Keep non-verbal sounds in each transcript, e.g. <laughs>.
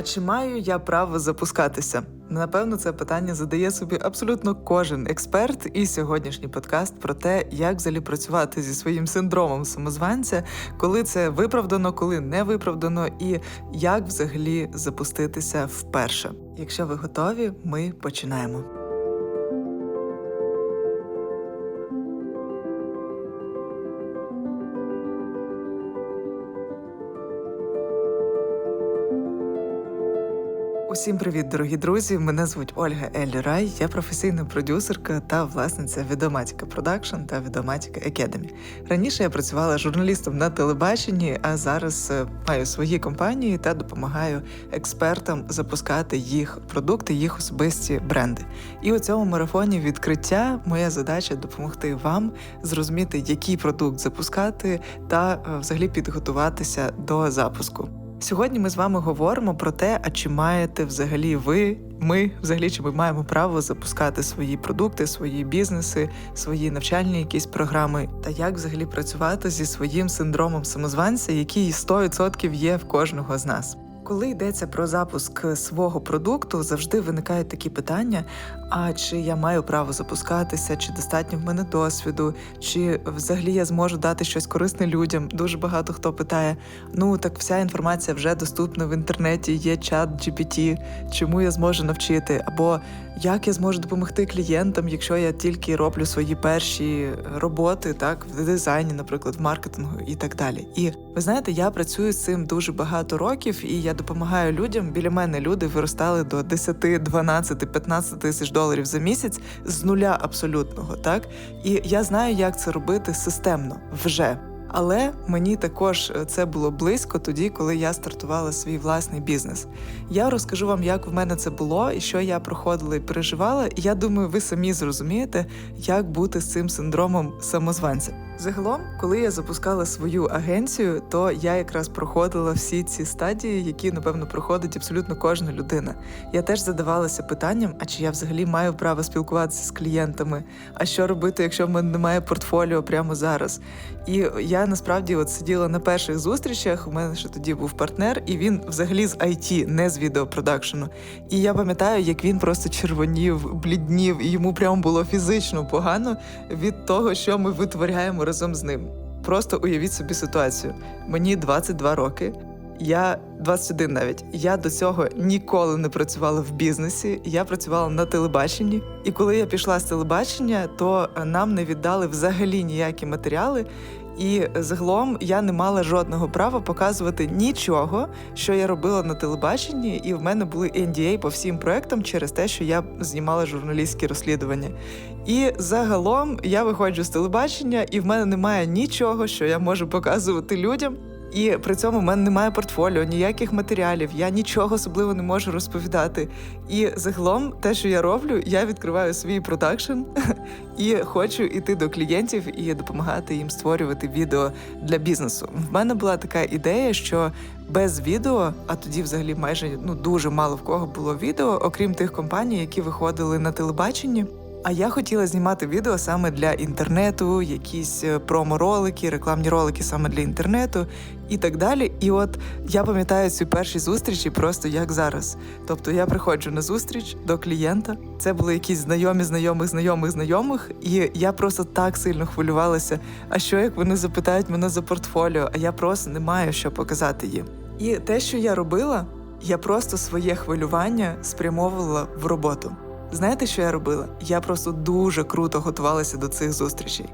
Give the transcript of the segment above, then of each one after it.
А чи маю я право запускатися? Напевно, це питання задає собі абсолютно кожен експерт. І сьогоднішній подкаст про те, як взагалі працювати зі своїм синдромом самозванця, коли це виправдано, коли не виправдано, і як взагалі запуститися вперше. Якщо ви готові, ми починаємо. Усім привіт, дорогі друзі! Мене звуть Ольга Ель-Рай, я професійна продюсерка та власниця Відоматіка Продакшн та Відоматіка Academy. Раніше я працювала журналістом на телебаченні, а зараз е, маю свої компанії та допомагаю експертам запускати їх продукти, їх особисті бренди. І у цьому марафоні відкриття моя задача допомогти вам зрозуміти, який продукт запускати, та е, взагалі підготуватися до запуску. Сьогодні ми з вами говоримо про те, а чи маєте взагалі ви, ми взагалі чи ми маємо право запускати свої продукти, свої бізнеси, свої навчальні якісь програми, та як взагалі працювати зі своїм синдромом самозванця, який 100% є в кожного з нас. Коли йдеться про запуск свого продукту, завжди виникають такі питання: а чи я маю право запускатися, чи достатньо в мене досвіду, чи взагалі я зможу дати щось корисне людям? Дуже багато хто питає: ну так вся інформація вже доступна в інтернеті, є чат GPT, чому я зможу навчити? Або як я зможу допомогти клієнтам, якщо я тільки роблю свої перші роботи, так в дизайні, наприклад, в маркетингу і так далі. І ви знаєте, я працюю з цим дуже багато років, і я допомагаю людям. Біля мене люди виростали до 10, 12, 15 тисяч доларів за місяць з нуля абсолютного. Так і я знаю, як це робити системно вже. Але мені також це було близько тоді, коли я стартувала свій власний бізнес. Я розкажу вам, як в мене це було і що я проходила і переживала. Я думаю, ви самі зрозумієте, як бути з цим синдромом самозванця. Загалом, коли я запускала свою агенцію, то я якраз проходила всі ці стадії, які напевно проходить абсолютно кожна людина. Я теж задавалася питанням: а чи я взагалі маю право спілкуватися з клієнтами? А що робити, якщо в мене немає портфоліо прямо зараз? І я насправді от сиділа на перших зустрічах. У мене ще тоді був партнер, і він взагалі з IT, не з відеопродакшену. І я пам'ятаю, як він просто червонів, бліднів, і йому прямо було фізично погано від того, що ми витворяємо разом з ним. Просто уявіть собі ситуацію. Мені 22 роки. Я 21 навіть. Я до цього ніколи не працювала в бізнесі. Я працювала на телебаченні. І коли я пішла з телебачення, то нам не віддали взагалі ніякі матеріали. І загалом я не мала жодного права показувати нічого, що я робила на телебаченні, і в мене були NDA по всім проектам через те, що я знімала журналістські розслідування. І загалом я виходжу з телебачення, і в мене немає нічого, що я можу показувати людям. І при цьому в мене немає портфоліо, ніяких матеріалів, я нічого особливо не можу розповідати. І загалом, те, що я роблю, я відкриваю свій продакшн <laughs> і хочу йти до клієнтів і допомагати їм створювати відео для бізнесу. В мене була така ідея, що без відео, а тоді, взагалі, майже ну дуже мало в кого було відео, окрім тих компаній, які виходили на телебаченні. А я хотіла знімати відео саме для інтернету, якісь промо-ролики, рекламні ролики саме для інтернету і так далі. І от я пам'ятаю ці перші зустрічі просто як зараз. Тобто я приходжу на зустріч до клієнта. Це були якісь знайомі, знайомих, знайомих, знайомих, і я просто так сильно хвилювалася. А що як вони запитають мене за портфоліо? А я просто не маю що показати їм. І те, що я робила, я просто своє хвилювання спрямовувала в роботу. Знаєте, що я робила? Я просто дуже круто готувалася до цих зустрічей.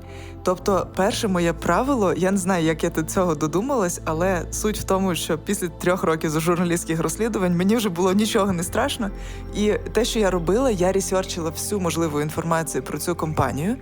Тобто, перше моє правило, я не знаю, як я до цього додумалась, але суть в тому, що після трьох років журналістських розслідувань мені вже було нічого не страшно. І те, що я робила, я ресерчила всю можливу інформацію про цю компанію.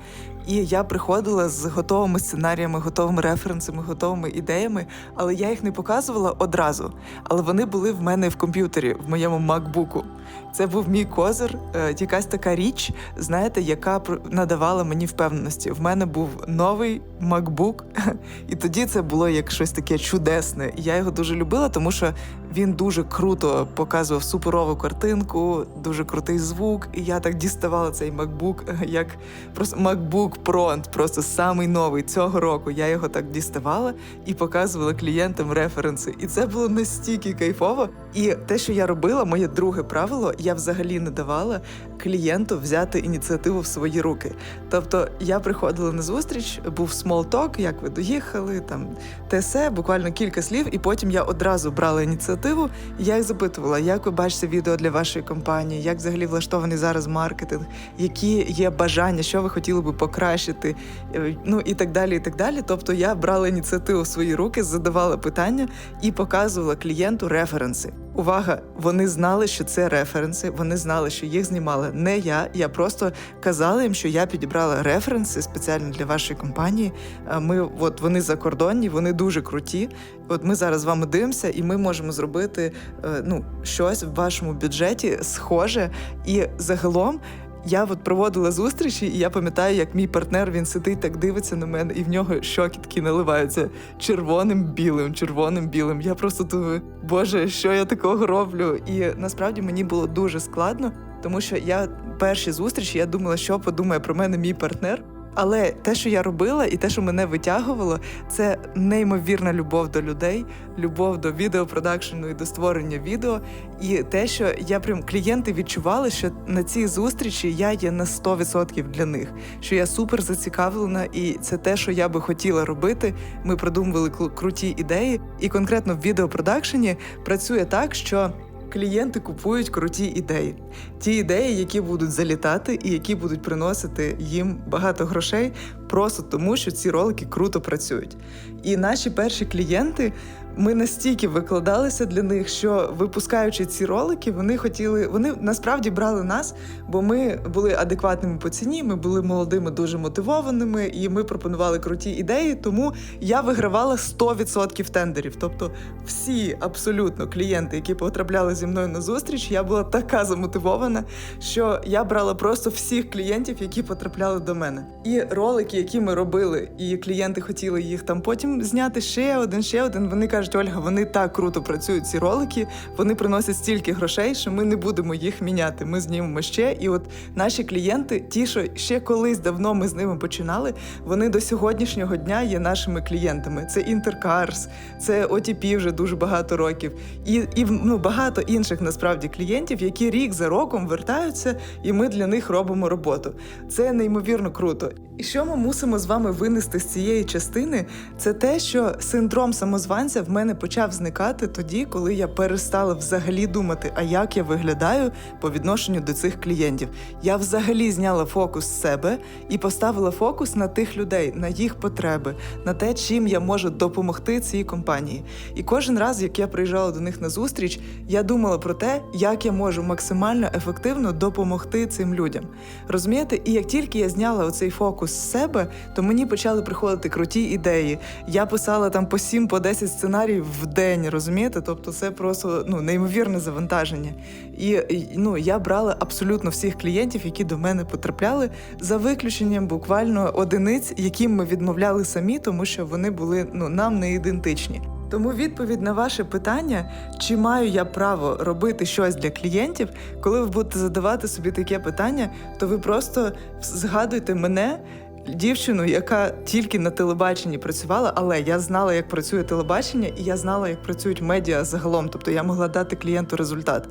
І я приходила з готовими сценаріями, готовими референсами, готовими ідеями, але я їх не показувала одразу. Але вони були в мене в комп'ютері, в моєму макбуку. Це був мій козир, е, якась така річ, знаєте, яка надавала мені впевненості. В мене був новий MacBook, <laughs> і тоді це було як щось таке чудесне. Я його дуже любила, тому що Він дуже круто показував суперову картинку, дуже крутий звук. І я так діставала цей MacBook, <laughs> як просто MacBook Pro, просто самий новий цього року. Я його так діставала і показувала клієнтам референси. І це було настільки кайфово. І те, що я робила, моє друге правило, я взагалі не давала клієнту взяти ініціативу в свої руки. Тобто я приходила на зустріч, був small talk, як ви доїхали, там ТСЕ, буквально кілька слів, і потім я одразу брала ініціативу. Я їх запитувала, як ви бачите відео для вашої компанії, як взагалі влаштований зараз маркетинг, які є бажання, що ви хотіли би покращити, е, ну і так далі. І так далі. Тобто я брала ініціативу в свої руки, задавала питання і показувала клієнту референси. Увага! Вони знали, що це референси. Вони знали, що їх знімала не я. Я просто казала їм, що я підібрала референси спеціально для вашої компанії. Ми от вони закордонні, вони дуже круті. От ми зараз з вами дивимося, і ми можемо зробити е, ну щось в вашому бюджеті схоже. І загалом я от проводила зустрічі, і я пам'ятаю, як мій партнер він сидить, так дивиться на мене, і в нього щоки такі наливаються червоним білим, червоним білим. Я просто думаю, боже, що я такого роблю? І насправді мені було дуже складно, тому що я перші зустрічі я думала, що подумає про мене мій партнер. Але те, що я робила, і те, що мене витягувало, це неймовірна любов до людей, любов до відеопродакшену і до створення відео. І те, що я прям клієнти відчували, що на цій зустрічі я є на 100% для них, що я супер зацікавлена, і це те, що я би хотіла робити. Ми продумували круті ідеї, і конкретно в відеопродакшені працює так, що. Клієнти купують круті ідеї, ті ідеї, які будуть залітати і які будуть приносити їм багато грошей, просто тому, що ці ролики круто працюють. І наші перші клієнти. Ми настільки викладалися для них, що випускаючи ці ролики, вони хотіли, вони насправді брали нас, бо ми були адекватними по ціні, ми були молодими, дуже мотивованими, і ми пропонували круті ідеї. Тому я вигравала 100% тендерів. Тобто, всі абсолютно клієнти, які потрапляли зі мною на зустріч, я була така замотивована, що я брала просто всіх клієнтів, які потрапляли до мене. І ролики, які ми робили, і клієнти хотіли їх там потім зняти ще один, ще один. Вони кажуть, Ольга, вони так круто працюють ці ролики, вони приносять стільки грошей, що ми не будемо їх міняти. Ми знімемо ще. І от наші клієнти, ті, що ще колись давно ми з ними починали, вони до сьогоднішнього дня є нашими клієнтами. Це Intercars, це OTP вже дуже багато років, і, і ну, багато інших насправді клієнтів, які рік за роком вертаються, і ми для них робимо роботу. Це неймовірно круто. І що ми мусимо з вами винести з цієї частини, це те, що синдром самозванця в мене почав зникати тоді, коли я перестала взагалі думати, а як я виглядаю по відношенню до цих клієнтів. Я взагалі зняла фокус з себе і поставила фокус на тих людей, на їх потреби, на те, чим я можу допомогти цій компанії. І кожен раз, як я приїжджала до них на зустріч, я думала про те, як я можу максимально ефективно допомогти цим людям. Розумієте, і як тільки я зняла оцей фокус з себе, то мені почали приходити круті ідеї. Я писала там по 7 по 10 сценаріїв в день, розумієте? Тобто це просто ну неймовірне завантаження. І, ну я брала абсолютно всіх клієнтів, які до мене потрапляли, за виключенням буквально одиниць, яким ми відмовляли самі, тому що вони були ну нам не ідентичні. Тому відповідь на ваше питання, чи маю я право робити щось для клієнтів, коли ви будете задавати собі таке питання, то ви просто згадуйте мене. Дівчину, яка тільки на телебаченні працювала, але я знала, як працює телебачення, і я знала, як працюють медіа загалом. Тобто я могла дати клієнту результат.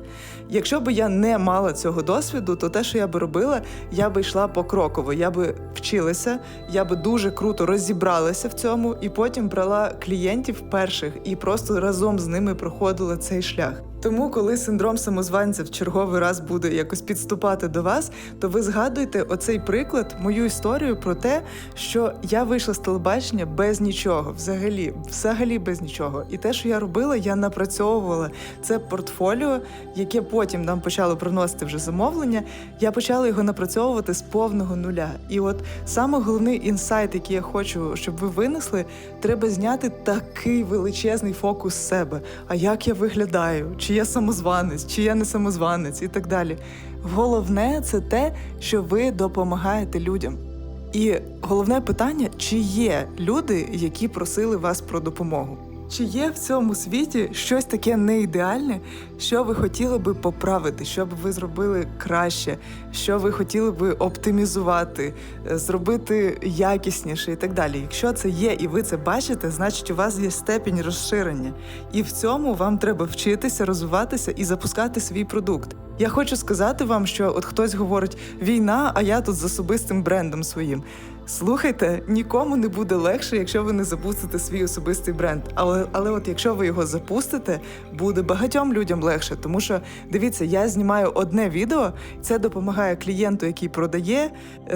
Якщо б я не мала цього досвіду, то те, що я би робила, я би йшла покроково. Я би вчилася, я би дуже круто розібралася в цьому, і потім брала клієнтів перших і просто разом з ними проходила цей шлях. Тому, коли синдром самозванця в черговий раз буде якось підступати до вас, то ви згадуєте оцей приклад, мою історію про те, що я вийшла з телебачення без нічого, взагалі, взагалі без нічого. І те, що я робила, я напрацьовувала це портфоліо, яке потім нам почало приносити вже замовлення. Я почала його напрацьовувати з повного нуля. І от саме головний інсайт, який я хочу, щоб ви винесли, треба зняти такий величезний фокус з себе. А як я виглядаю? Чи я самозванець, чи я не самозванець, і так далі. Головне це те, що ви допомагаєте людям. І головне питання: чи є люди, які просили вас про допомогу? Чи є в цьому світі щось таке неідеальне, що ви хотіли би поправити, що б ви зробили краще, що ви хотіли би оптимізувати, е, зробити якісніше і так далі? Якщо це є і ви це бачите, значить у вас є степінь розширення. І в цьому вам треба вчитися, розвиватися і запускати свій продукт. Я хочу сказати вам, що от хтось говорить війна, а я тут з особистим брендом своїм. Слухайте, нікому не буде легше, якщо ви не запустите свій особистий бренд. Але але от якщо ви його запустите, буде багатьом людям легше. Тому що дивіться, я знімаю одне відео, це допомагає клієнту, який продає,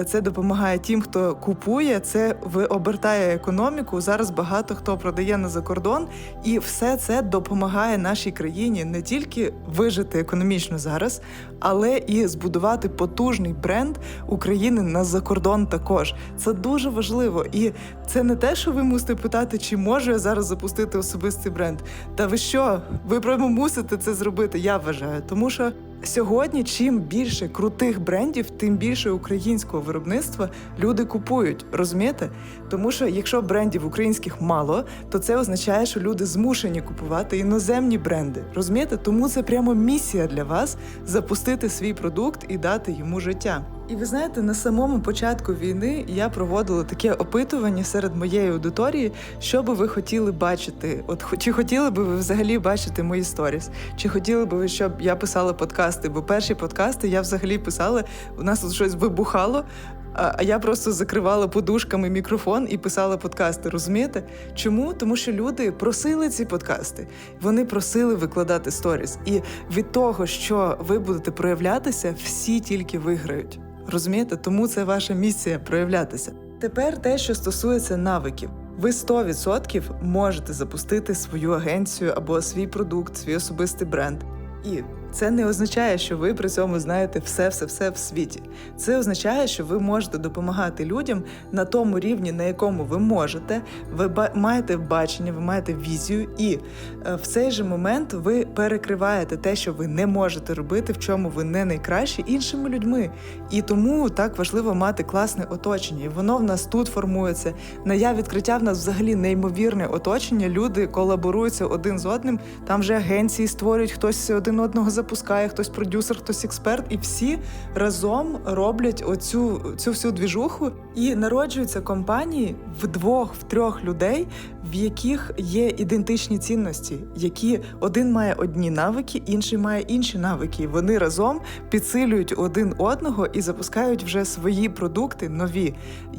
це допомагає тим, хто купує. Це обертає економіку. Зараз багато хто продає на закордон, і все це допомагає нашій країні не тільки вижити економічно зараз, але і збудувати потужний бренд України на закордон також. Це дуже важливо. І це не те, що ви мусите питати, чи можу я зараз запустити особистий бренд. Та ви що? Ви прямо мусите це зробити, я вважаю. Тому що сьогодні, чим більше крутих брендів, тим більше українського виробництва люди купують. Розумієте? Тому що якщо брендів українських мало, то це означає, що люди змушені купувати іноземні бренди. Розумієте? Тому це прямо місія для вас запустити свій продукт і дати йому життя. І ви знаєте, на самому початку війни я проводила таке опитування серед моєї аудиторії, що би ви хотіли бачити. От чи хотіли би ви взагалі бачити мої сторіс? Чи хотіли би ви, щоб я писала подкасти? Бо перші подкасти я взагалі писала, у нас тут щось вибухало. А я просто закривала подушками мікрофон і писала подкасти. Розумієте? Чому? Тому що люди просили ці подкасти, вони просили викладати сторіс. І від того, що ви будете проявлятися, всі тільки виграють. Розумієте? Тому це ваша місія проявлятися. Тепер те, що стосується навиків. Ви 100% можете запустити свою агенцію або свій продукт, свій особистий бренд. І це не означає, що ви при цьому знаєте все, все, все в світі. Це означає, що ви можете допомагати людям на тому рівні, на якому ви можете. Ви маєте бачення, ви маєте візію, і е, в цей же момент ви перекриваєте те, що ви не можете робити, в чому ви не найкращі іншими людьми. І тому так важливо мати класне оточення. І воно в нас тут формується. На я відкриття в нас взагалі неймовірне оточення. Люди колаборуються один з одним. Там вже агенції створюють, хтось один одного запускає, хтось продюсер, хтось експерт, і всі разом роблять оцю цю всю двіжуху і народжуються компанії в двох, в трьох людей, в яких є ідентичні цінності, які один має одні навики, інший має інші навики. Вони разом підсилюють один одного і запускають вже свої продукти нові,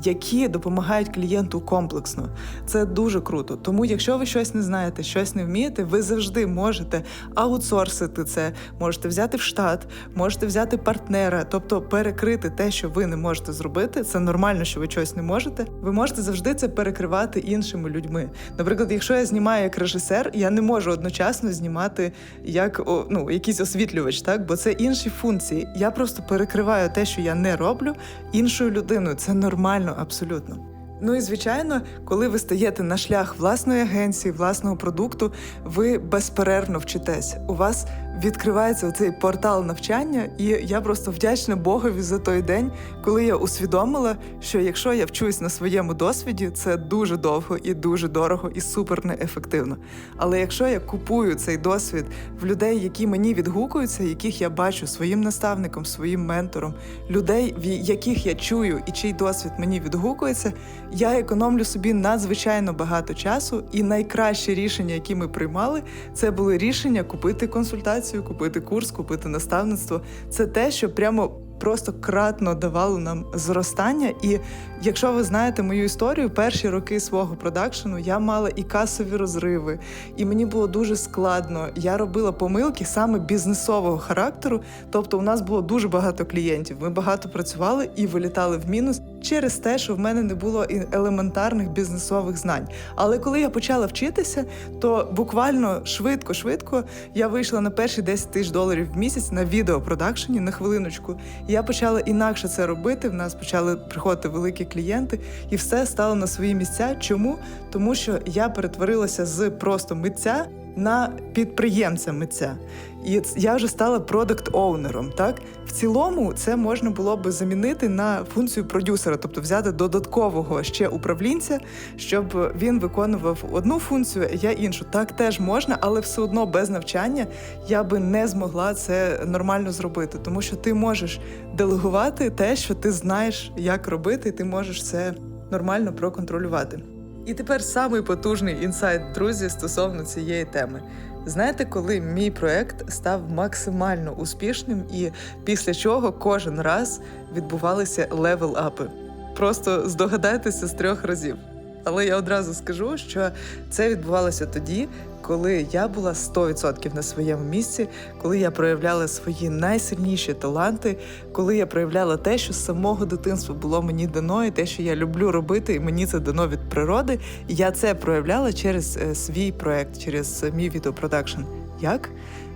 які допомагають клієнту комплексно. Це дуже круто. Тому, якщо ви щось не знаєте, щось не вмієте, ви завжди можете аутсорсити це, можете взяти в штат, можете взяти партнера, тобто перекрити те, що ви не можете зробити. Це нормально, що ви щось не можете. Ви можете завжди це перекривати іншими людьми. Наприклад, якщо я знімаю як режисер, я не можу одночасно знімати як ну, якийсь освітлювач, так бо це інші функції. Я просто перекриваю те, що я не роблю іншою людиною. Це нормально, абсолютно. Ну і звичайно, коли ви стаєте на шлях власної агенції, власного продукту, ви безперервно вчитесь. У вас відкривається цей портал навчання, і я просто вдячна Богові за той день, коли я усвідомила, що якщо я вчусь на своєму досвіді, це дуже довго і дуже дорого і супер неефективно. Але якщо я купую цей досвід в людей, які мені відгукуються, яких я бачу своїм наставником, своїм ментором, людей, в яких я чую і чий досвід мені відгукується, я економлю собі надзвичайно багато часу. І найкращі рішення, які ми приймали, це були рішення купити консультацію, купити курс, купити наставництво. Це те, що прямо. Просто кратно давало нам зростання. І якщо ви знаєте мою історію, перші роки свого продакшену я мала і касові розриви, і мені було дуже складно. Я робила помилки саме бізнесового характеру. Тобто, у нас було дуже багато клієнтів. Ми багато працювали і вилітали в мінус через те, що в мене не було елементарних бізнесових знань. Але коли я почала вчитися, то буквально швидко-швидко я вийшла на перші 10 тисяч доларів в місяць на відеопродакшені на хвилиночку. Я почала інакше це робити. В нас почали приходити великі клієнти, і все стало на свої місця. Чому? Тому що я перетворилася з просто митця на підприємця митця. І я вже стала продакт-оунером. Так в цілому це можна було би замінити на функцію продюсера, тобто взяти додаткового ще управлінця, щоб він виконував одну функцію, а я іншу. Так теж можна, але все одно без навчання я би не змогла це нормально зробити, тому що ти можеш делегувати те, що ти знаєш, як робити, і ти можеш це нормально проконтролювати. І тепер самий потужний інсайт, друзі, стосовно цієї теми. Знаєте, коли мій проект став максимально успішним, і після чого кожен раз відбувалися левел-апи? Просто здогадайтеся з трьох разів. Але я одразу скажу, що це відбувалося тоді, коли я була 100% на своєму місці, коли я проявляла свої найсильніші таланти, коли я проявляла те, що з самого дитинства було мені дано, і те, що я люблю робити, і мені це дано від природи. І я це проявляла через е, свій проект, через е, мій відеопродакшн. Як?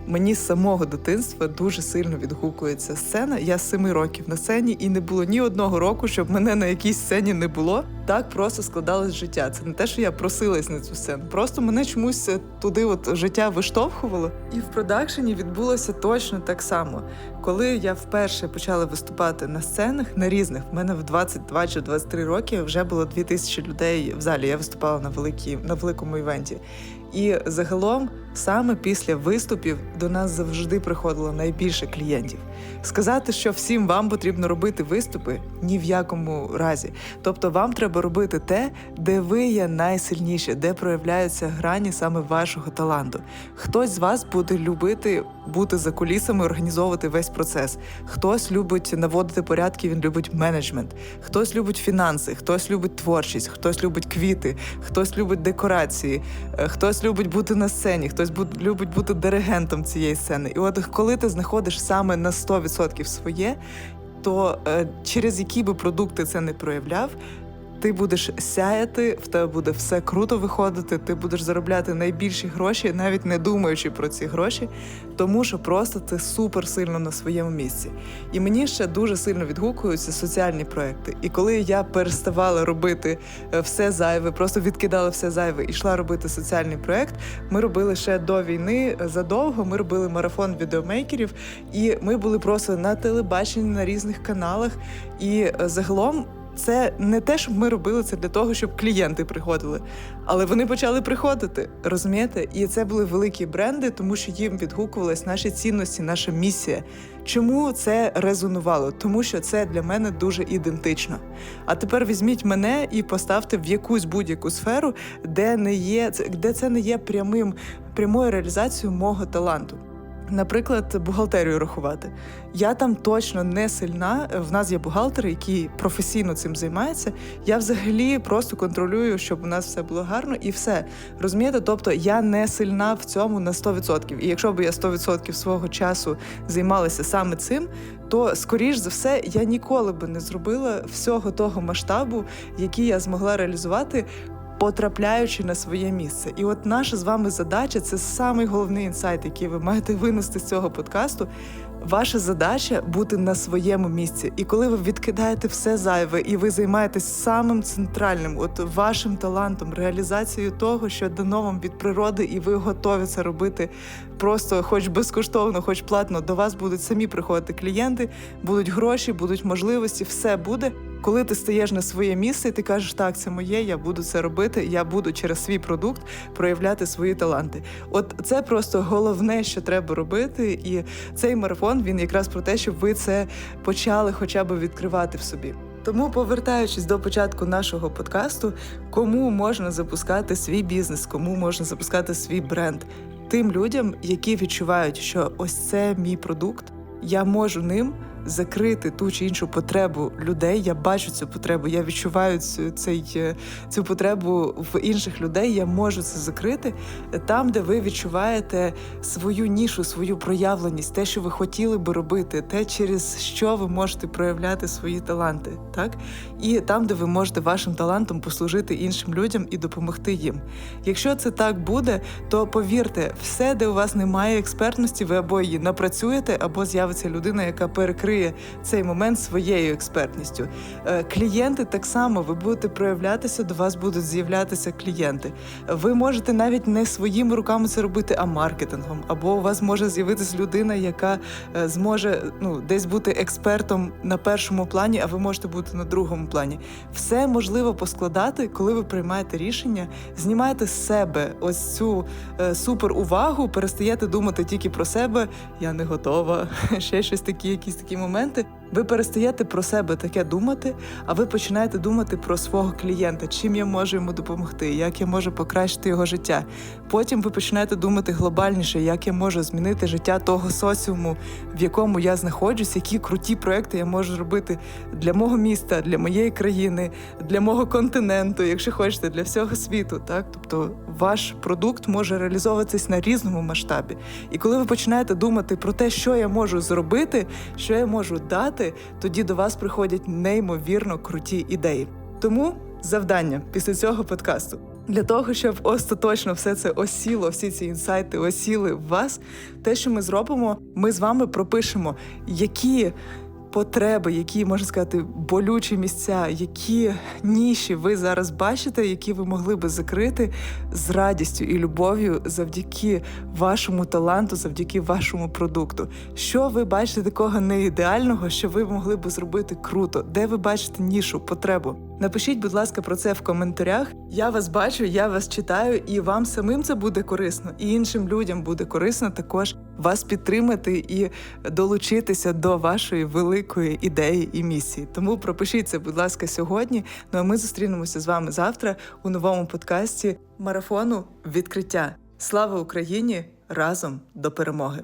Мені з самого дитинства дуже сильно відгукується сцена. Я семи років на сцені, і не було ні одного року, щоб мене на якійсь сцені не було. Так просто складалось життя. Це не те, що я просилась на цю сцену. Просто мене чомусь туди, от життя виштовхувало. І в продакшені відбулося точно так само. Коли я вперше почала виступати на сценах на різних, в мене в 22 чи 23 роки вже було 2000 людей в залі. Я виступала на великій на великому івенті. І загалом, саме після виступів, до нас завжди приходило найбільше клієнтів. Сказати, що всім вам потрібно робити виступи ні в якому разі. Тобто, вам треба робити те, де ви є найсильніші, де проявляються грані саме вашого таланту. Хтось з вас буде любити бути за кулісами, організовувати весь процес. Хтось любить наводити порядки, він любить менеджмент, хтось любить фінанси, хтось любить творчість, хтось любить квіти, хтось любить декорації, е, хтось любить бути на сцені, хтось любить бути диригентом цієї сцени. І от коли ти знаходиш саме на 100% своє, то е, через які би продукти це не проявляв, ти будеш сяяти, в тебе буде все круто виходити, ти будеш заробляти найбільші гроші, навіть не думаючи про ці гроші, тому що просто ти супер сильно на своєму місці. І мені ще дуже сильно відгукуються соціальні проекти. І коли я переставала робити е, все зайве, просто відкидала все зайве і йшла робити соціальний проект, ми робили ще до війни е, задовго. Ми робили марафон відеомейкерів, і ми були просто на телебаченні на різних каналах. І е, загалом це не те, щоб ми робили це для того, щоб клієнти приходили, але вони почали приходити, розумієте? І це були великі бренди, тому що їм відгукувались наші цінності, наша місія. Чому це резонувало? Тому що це для мене дуже ідентично. А тепер візьміть мене і поставте в якусь будь-яку сферу, де не є де це не є прямим прямою реалізацією мого таланту. Наприклад, бухгалтерію рахувати. Я там точно не сильна. В нас є бухгалтер, який професійно цим займається. Я взагалі просто контролюю, щоб у нас все було гарно і все. Розумієте? Тобто я не сильна в цьому на 100%. І якщо б я 100% свого часу займалася саме цим, то скоріш за все я ніколи би не зробила всього того масштабу, який я змогла реалізувати потрапляючи на своє місце. І от наша з вами задача це самий головний інсайт, який ви маєте винести з цього подкасту. Ваша задача бути на своєму місці. І коли ви відкидаєте все зайве, і ви займаєтесь самим центральним, от вашим талантом, реалізацією того, що дано вам від природи, і ви готові це робити просто, хоч безкоштовно, хоч платно, до вас будуть самі приходити клієнти, будуть гроші, будуть можливості, все буде коли ти стаєш на своє місце, і ти кажеш, так, це моє, я буду це робити, я буду через свій продукт проявляти свої таланти. От це просто головне, що треба робити. І цей марафон він якраз про те, щоб ви це почали хоча б відкривати в собі. Тому, повертаючись до початку нашого подкасту, кому можна запускати свій бізнес, кому можна запускати свій бренд, тим людям, які відчувають, що ось це мій продукт, я можу ним закрити ту чи іншу потребу людей. Я бачу цю потребу, я відчуваю цю цей, е, цю потребу в інших людей. Я можу це закрити там, де ви відчуваєте свою нішу, свою проявленість, те, що ви хотіли би робити, те, через що ви можете проявляти свої таланти, так і там, де ви можете вашим талантом послужити іншим людям і допомогти їм. Якщо це так буде, то повірте, все, де у вас немає експертності, ви або її напрацюєте, або з'явиться людина, яка перекриє розкриє цей момент своєю експертністю. Е, Клієнти так само ви будете проявлятися, до вас будуть з'являтися клієнти. Ви можете навіть не своїми руками це робити, а маркетингом. Або у вас може з'явитися людина, яка е, зможе ну десь бути експертом на першому плані, а ви можете бути на другому плані. Все можливо поскладати, коли ви приймаєте рішення, знімаєте з себе ось цю е, супер увагу, перестаєте думати тільки про себе. Я не готова. <laughs> Ще щось такі, якісь такі моменти моменти, ви перестаєте про себе таке думати, а ви починаєте думати про свого клієнта, чим я можу йому допомогти, як я можу покращити його життя. Потім ви починаєте думати глобальніше, як я можу змінити життя того соціуму, в якому я знаходжусь, які круті проекти я можу робити для мого міста, для моєї країни, для мого континенту, якщо хочете, для всього світу. Так, тобто ваш продукт може реалізовуватись на різному масштабі. І коли ви починаєте думати про те, що я можу зробити, що я можу дати, тоді до вас приходять неймовірно круті ідеї. Тому завдання після цього подкасту для того, щоб остаточно все це осіло, всі ці інсайти осіли в вас. Те, що ми зробимо, ми з вами пропишемо, які потреби, які можна сказати, болючі місця, які ніші ви зараз бачите, які ви могли би закрити з радістю і любов'ю завдяки вашому таланту, завдяки вашому продукту. Що ви бачите такого неідеального, що ви могли би зробити круто? Де ви бачите нішу, потребу? Напишіть, будь ласка, про це в коментарях. Я вас бачу, я вас читаю, і вам самим це буде корисно, і іншим людям буде корисно також вас підтримати і долучитися до вашої великої ідеї і місії. Тому пропишіть це, будь ласка, сьогодні. Ну а ми зустрінемося з вами завтра у новому подкасті марафону відкриття. Слава Україні! Разом до перемоги!